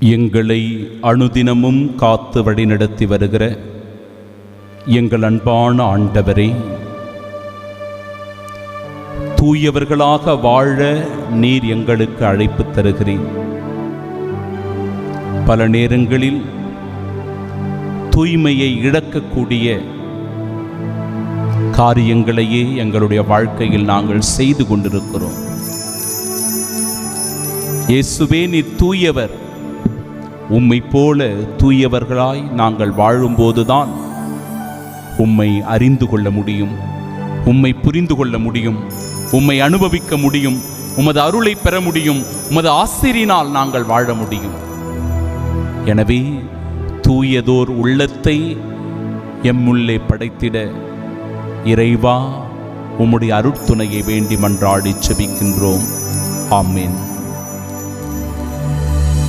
எங்களை அனுதினமும் காத்து வழிநடத்தி வருகிற எங்கள் அன்பான ஆண்டவரே தூயவர்களாக வாழ நீர் எங்களுக்கு அழைப்பு தருகிறேன் பல நேரங்களில் தூய்மையை இழக்கக்கூடிய காரியங்களையே எங்களுடைய வாழ்க்கையில் நாங்கள் செய்து கொண்டிருக்கிறோம். இயேசுவே நீ தூயவர். உம்மை போல தூயவர்களாய் நாங்கள் வாழும்போதுதான் உம்மை அறிந்து கொள்ள முடியும் உம்மை புரிந்து கொள்ள முடியும் உம்மை அனுபவிக்க முடியும் உமது அருளை பெற முடியும் உமது ஆசிரியினால் நாங்கள் வாழ முடியும். எனவே தூயதோர் உள்ளத்தை எம்முள்ளே படைத்திட இறைவா உம்முடைய அருட்துணையை வேண்டி மன்றாடி செபிக்கின்றோம். ஆமேன்.